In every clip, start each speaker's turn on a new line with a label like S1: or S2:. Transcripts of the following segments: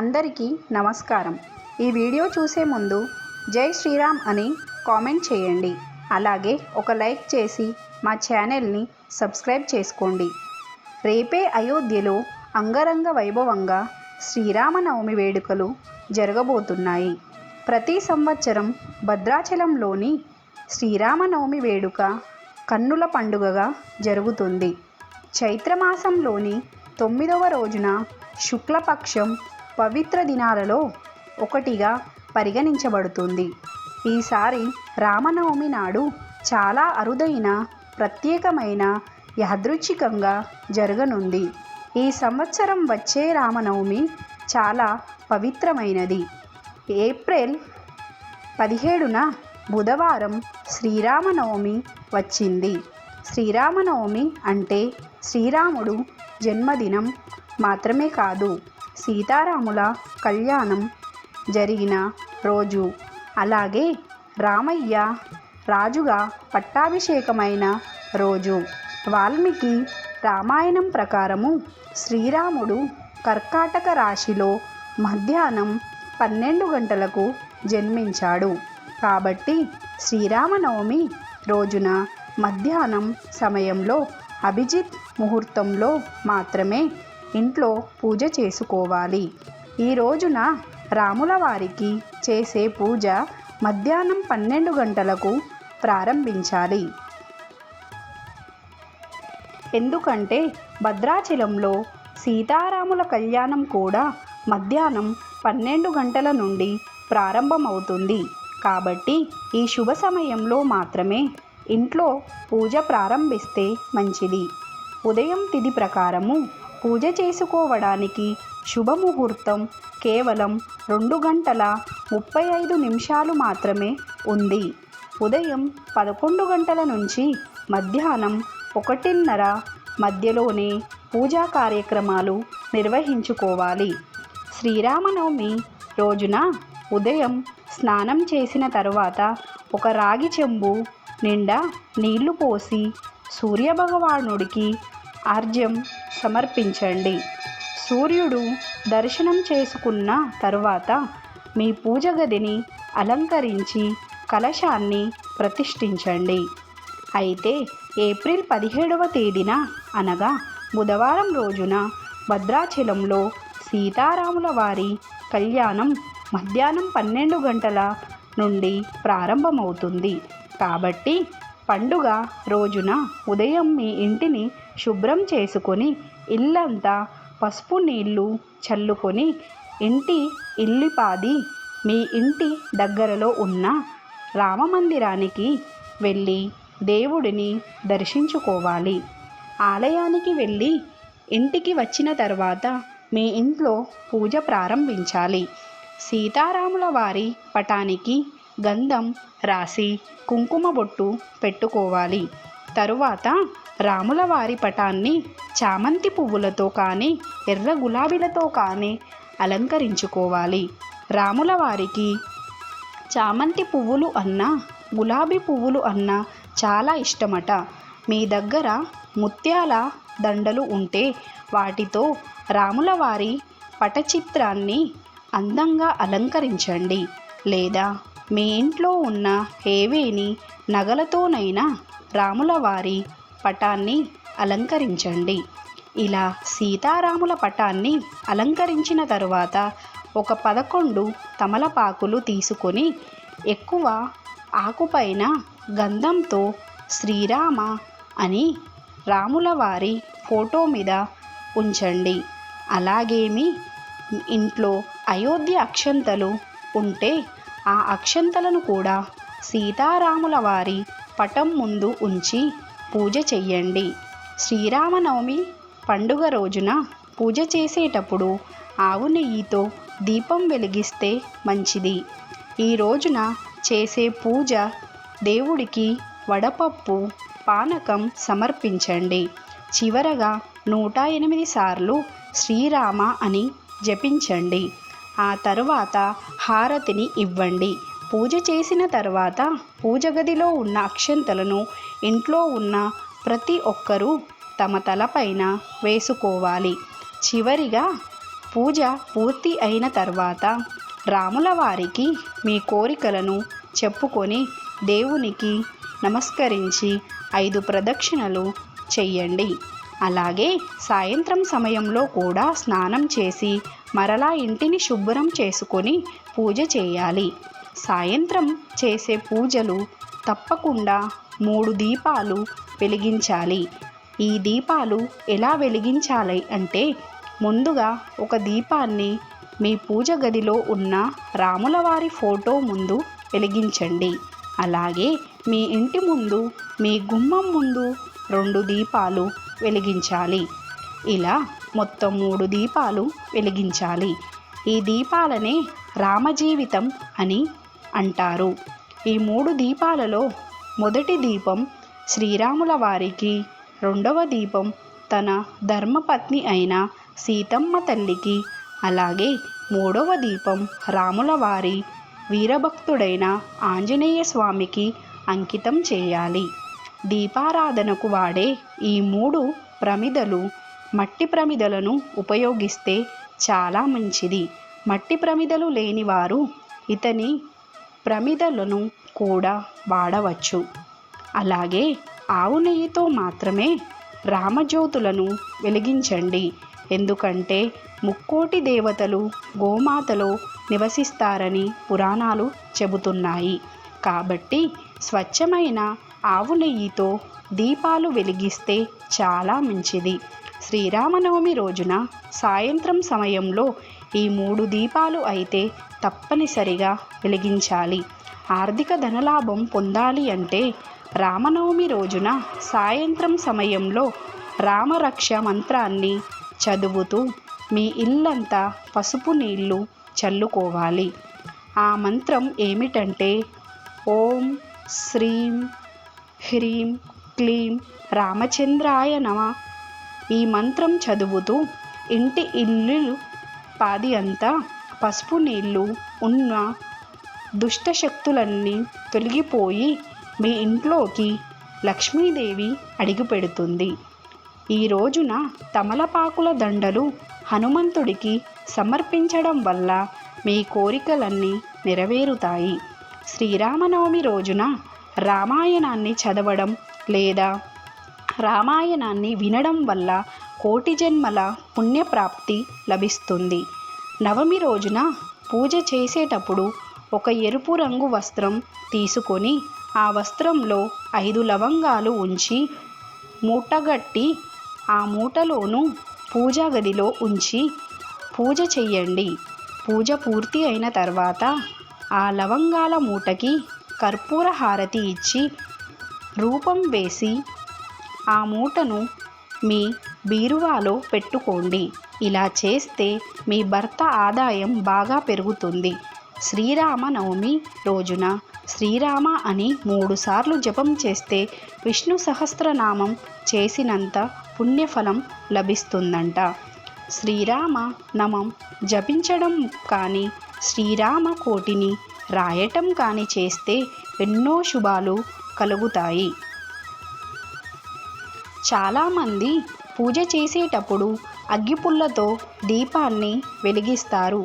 S1: అందరికీ నమస్కారం. ఈ వీడియో చూసే ముందు జై శ్రీరామ్ అని కామెంట్ చేయండి. అలాగే ఒక లైక్ చేసి మా ఛానల్ని సబ్స్క్రైబ్ చేసుకోండి. రేపే అయోధ్యలో అంగరంగ వైభవంగా శ్రీరామనవమి వేడుకలు జరగబోతున్నాయి. ప్రతి సంవత్సరం భద్రాచలంలోని శ్రీరామనవమి వేడుక కన్నుల పండుగగా జరుగుతుంది. చైత్రమాసంలోని తొమ్మిదవ రోజున శుక్లపక్షం పవిత్ర దినాలలో ఒకటిగా పరిగణించబడుతుంది. ఈసారి రామనవమి నాడు చాలా అరుదైన ప్రత్యేకమైన యాదృచ్ఛికంగా జరగనుంది. ఈ సంవత్సరం వచ్చే రామనవమి చాలా పవిత్రమైనది. ఏప్రిల్ పదిహేడున బుధవారం శ్రీరామనవమి వచ్చింది. శ్రీరామనవమి అంటే శ్రీరాముడు జన్మదినం మాత్రమే కాదు. సీతారాముల కళ్యాణం జరిగిన రోజు. అలాగే రామయ్య రాజుగా పట్టాభిషేకమైన రోజు. వాల్మీకి రామాయణం ప్రకారము శ్రీరాముడు కర్కాటక రాశిలో మధ్యాహ్నం పన్నెండు గంటలకు జన్మించాడు. కాబట్టి శ్రీరామనవమి రోజున మధ్యాహ్నం సమయంలో అభిజిత్ ముహూర్తంలో మాత్రమే ఇంట్లో పూజ చేసుకోవాలి. ఈ రోజున రాముల వారికి చేసే పూజ మధ్యాహ్నం పన్నెండు గంటలకు ప్రారంభించాలి. ఎందుకంటే భద్రాచలంలో సీతారాముల కళ్యాణం కూడా మధ్యాహ్నం పన్నెండు గంటల నుండి ప్రారంభమవుతుంది. కాబట్టి ఈ శుభ సమయంలో మాత్రమే ఇంట్లో పూజ ప్రారంభిస్తే మంచిది. ఉదయం తిథి ప్రకారము పూజ చేసుకోవడానికి శుభముహూర్తం కేవలం రెండు గంటల ముప్పై ఐదు నిమిషాలు మాత్రమే ఉంది. ఉదయం పదకొండు గంటల నుంచి మధ్యాహ్నం ఒకటిన్నర మధ్యలోనే పూజా కార్యక్రమాలు నిర్వహించుకోవాలి. శ్రీరామనవమి రోజున ఉదయం స్నానం చేసిన తరువాత ఒక రాగి చెంబు నిండా నీళ్ళు పోసి సూర్యభగవానుడికి ఆర్జ్యం సమర్పించండి. సూర్యుడు దర్శనం చేసుకున్న తరువాత మీ పూజ గదిని అలంకరించి కలశాన్ని ప్రతిష్ఠించండి. అయితే ఏప్రిల్ పదిహేడవ తేదీన అనగా బుధవారం రోజున భద్రాచలంలో సీతారాముల వారి కళ్యాణం మధ్యాహ్నం పన్నెండు గంటల నుండి ప్రారంభమవుతుంది. కాబట్టి పండుగ రోజున ఉదయం మీ ఇంటిని శుభ్రం చేసుకొని ఇల్లంతా పసుపు నీళ్ళు చల్లుకొని ఇంటి ఇల్లిపాది మీ ఇంటి దగ్గరలో ఉన్న రామమందిరానికి వెళ్ళి దేవుడిని దర్శించుకోవాలి. ఆలయానికి వెళ్ళి ఇంటికి వచ్చిన తర్వాత మీ ఇంట్లో పూజ ప్రారంభించాలి. సీతారాముల వారి పటానికి గంధం రాసి కుంకుమ బొట్టు పెట్టుకోవాలి. తరువాత రాముల వారి పటాన్ని చామంతి పువ్వులతో కానీ ఎర్ర గులాబీలతో కానీ అలంకరించుకోవాలి. రాముల వారికి చామంతి పువ్వులు అన్నా గులాబీ పువ్వులు అన్నా చాలా ఇష్టమట. మీ దగ్గర ముత్యాల దండలు ఉంటే వాటితో రాముల వారి పటచిత్రాన్ని అందంగా అలంకరించండి. లేదా మీ ఇంట్లో ఉన్న ఏవేని నగలతోనైనా రాములవారి పటాన్ని అలంకరించండి. ఇలా సీతారాముల పటాన్ని అలంకరించిన తరువాత ఒక పదకొండు తమలపాకులు తీసుకొని ఎక్కువ ఆకుపైన గంధంతో శ్రీరామ అని రాముల వారి ఫోటో మీద ఉంచండి. అలాగేమి? ఇంట్లో అయోధ్య అక్షంతలు ఉంటే ఆ అక్షంతలను కూడా సీతారాముల వారి పటం ముందు ఉంచి పూజ చెయ్యండి. శ్రీరామనవమి పండుగ రోజున పూజ చేసేటప్పుడు ఆవు నెయ్యితో దీపం వెలిగిస్తే మంచిది. ఈ రోజున చేసే పూజ దేవుడికి వడపప్పు పానకం సమర్పించండి. చివరగా నూట ఎనిమిది సార్లు శ్రీరామ అని జపించండి. ఆ తరువాత హారతిని ఇవ్వండి. పూజ చేసిన తర్వాత పూజ గదిలో ఉన్న అక్షంతలను ఇంట్లో ఉన్న ప్రతి ఒక్కరూ తమ తలపైన వేసుకోవాలి. చివరిగా పూజ పూర్తి అయిన తర్వాత రాముల వారికి మీ కోరికలను చెప్పుకొని దేవునికి నమస్కరించి ఐదు ప్రదక్షిణలు చెయ్యండి. అలాగే సాయంత్రం సమయంలో కూడా స్నానం చేసి మరలా ఇంటిని శుభ్రం చేసుకొని పూజ చేయాలి. సాయంత్రం చేసే పూజలు తప్పకుండా మూడు దీపాలు వెలిగించాలి. ఈ దీపాలు ఎలా వెలిగించాలి అంటే ముందుగా ఒక దీపాన్ని మీ పూజ గదిలో ఉన్న రాములవారి ఫోటో ముందు వెలిగించండి. అలాగే మీ ఇంటి ముందు మీ గుమ్మం ముందు రెండు దీపాలు వెలిగించాలి. ఇలా మొత్తం మూడు దీపాలు వెలిగించాలి. ఈ దీపాలనే రామజీవితం అని అంటారు. ఈ మూడు దీపాలలో మొదటి దీపం శ్రీరాముల వారికి రెండవ దీపం తన ధర్మపత్ని అయిన సీతమ్మ తల్లికి అలాగే మూడవ దీపం రాముల వారి వీరభక్తుడైన ఆంజనేయ స్వామికి అంకితం చేయాలి. దీపారాధనకు వాడే ఈ మూడు ప్రమిదలు మట్టి ప్రమిదలను ఉపయోగిస్తే చాలా మంచిది. మట్టి ప్రమిదలు లేనివారు ఇతని ప్రమిదలను కూడా వాడవచ్చు. అలాగే ఆవు నెయ్యితో మాత్రమే రామజ్యోతులను వెలిగించండి. ఎందుకంటే ముక్కోటి దేవతలు గోమాతలో నివసిస్తారని పురాణాలు చెబుతున్నాయి. కాబట్టి స్వచ్ఛమైన ఆవు నెయ్యితో దీపాలు వెలిగిస్తే చాలా మంచిది. శ్రీరామనవమి రోజున సాయంత్రం సమయంలో ఈ మూడు దీపాలు అయితే తప్పనిసరిగా వెలిగించాలి. ఆర్థిక ధనలాభం పొందాలి అంటే రామనవమి రోజున సాయంత్రం సమయంలో రామరక్ష మంత్రాన్ని చదువుతూ మీ ఇల్లంతా పసుపు నీళ్ళు చల్లుకోవాలి. ఆ మంత్రం ఏమిటంటే ఓం శ్రీం హ్రీం క్లీం రామచంద్రాయ నమ ఈ మంత్రం చదువుతూ ఇంటి ఇల్లు పాది అంతా పసుపు నీళ్ళు ఉన్న దుష్టశక్తులన్నీ తొలగిపోయి మీ ఇంట్లోకి లక్ష్మీదేవి అడిగిపెడుతుంది. ఈ రోజున తమలపాకుల దండలు హనుమంతుడికి సమర్పించడం వల్ల మీ కోరికలన్నీ నెరవేరుతాయి. శ్రీరామనవమి రోజున రామాయణాన్ని చదవడం లేదా రామాయణాన్ని వినడం వల్ల కోటి జన్మల పుణ్యప్రాప్తి లభిస్తుంది. నవమి రోజున పూజ చేసేటప్పుడు ఒక ఎరుపు రంగు వస్త్రం తీసుకొని ఆ వస్త్రంలో ఐదు లవంగాలు ఉంచి మూటగట్టి ఆ మూటలోనూ పూజా గదిలో ఉంచి పూజ చెయ్యండి పూజ పూర్తి అయిన తర్వాత ఆ లవంగాల మూటకి కర్పూర హారతి ఇచ్చి రూపం వేసి ఆ మూటను మీ బీరువాలో పెట్టుకోండి. ఇలా చేస్తే మీ భర్త ఆదాయం బాగా పెరుగుతుంది. శ్రీరామ నవమి రోజున శ్రీరామ అని మూడుసార్లు జపం చేస్తే విష్ణు సహస్రనామం చేసినంత పుణ్యఫలం లభిస్తుందంట. శ్రీరామ నమం జపించడం కానీ శ్రీరామ కోటిని రాయటం కానీ చేస్తే ఎన్నో శుభాలు కలుగుతాయి. చాలామంది పూజ చేసేటప్పుడు అగ్గిపుల్లతో దీపాన్ని వెలిగిస్తారు.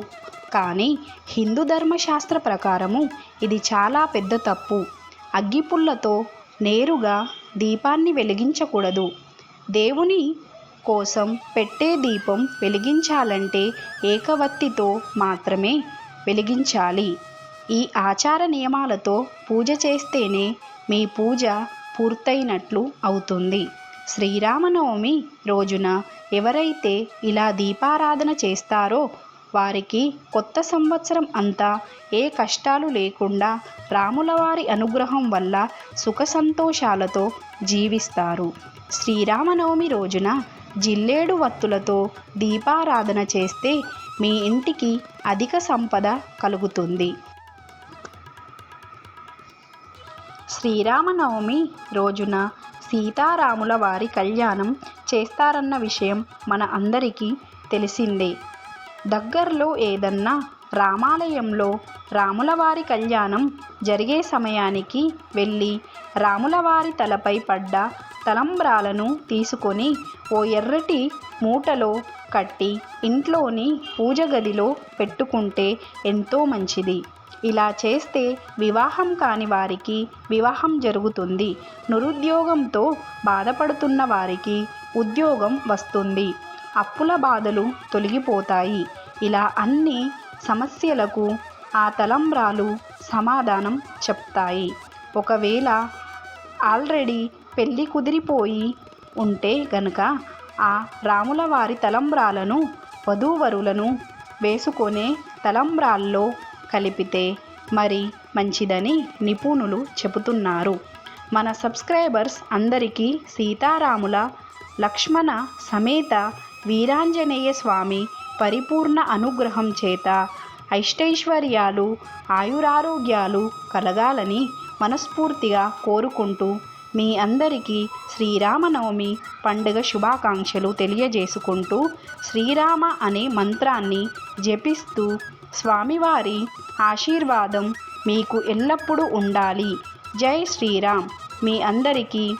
S1: కానీ హిందూ ధర్మశాస్త్ర ప్రకారము ఇది చాలా పెద్ద తప్పు. అగ్గిపుల్లతో నేరుగా దీపాన్ని వెలిగించకూడదు. దేవుని కోసం పెట్టే దీపం వెలిగించాలంటే ఏకవత్తితో మాత్రమే వెలిగించాలి. ఈ ఆచార నియమాలతో పూజ చేస్తేనే మీ పూజ పూర్తయినట్లు అవుతుంది. శ్రీరామనవమి రోజున ఎవరైతే ఇలా దీపారాధన చేస్తారో వారికి కొత్త సంవత్సరం అంతా ఏ కష్టాలు లేకుండా రాములవారి అనుగ్రహం వల్ల సుఖ సంతోషాలతో జీవిస్తారు. శ్రీరామనవమి రోజున జిల్లేడు వత్తులతో దీపారాధన చేస్తే మీ ఇంటికి అధిక సంపద కలుగుతుంది. శ్రీరామనవమి రోజున సీతారాముల వారి కళ్యాణం చేస్తారన్న విషయం మన అందరికీ తెలిసిందే. దగ్గరలో ఏదన్నా రామాలయంలో రాములవారి కళ్యాణం జరిగే సమయానికి వెళ్ళి రాములవారి తలపై పడ్డ తలంబ్రాలను తీసుకొని ఓ ఎర్రటి మూటలో కట్టి ఇంట్లోని పూజ గదిలో పెట్టుకుంటే ఎంతో మంచిది. ఇలా చేస్తే వివాహం కాని వారికి వివాహం జరుగుతుంది. నిరుద్యోగంతో బాధపడుతున్న వారికి ఉద్యోగం వస్తుంది. అప్పుల బాధలు తొలగిపోతాయి. ఇలా అన్ని సమస్యలకు ఆ తలంబ్రాలు సమాధానం చెప్తాయి. ఒకవేళ ఆల్రెడీ పెళ్ళి కుదిరిపోయి ఉంటే గనుక ఆ రాముల వారి తలంబ్రాలను వధూవరులను వేసుకొనే తలంబ్రాల్లో కలిపితే మరి మంచిదని నిపుణులు చెబుతున్నారు. మన సబ్స్క్రైబర్స్ అందరికీ సీతారాముల లక్ష్మణ సమేత వీరాంజనేయ స్వామి పరిపూర్ణ అనుగ్రహం చేత ఐష్టైశ్వర్యాలు ఆయురారోగ్యాలు కలగాలని మనస్ఫూర్తిగా కోరుకుంటూ మీ అందరికీ శ్రీరామనవమి పండుగ శుభాకాంక్షలు తెలియజేసుకుంటూ శ్రీరామ అనే మంత్రాన్ని జపిస్తూ స్వామివారి ఆశీర్వాదం మీకు ఎల్లప్పుడూ ఉండాలి. జై శ్రీరామ్. మీ అందరికీ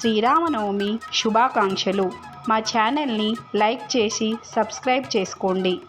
S1: శ్రీరామనవమి శుభాకాంక్షలు. మా ఛానల్ని లైక్ చేసి సబ్స్క్రైబ్ చేసుకోండి.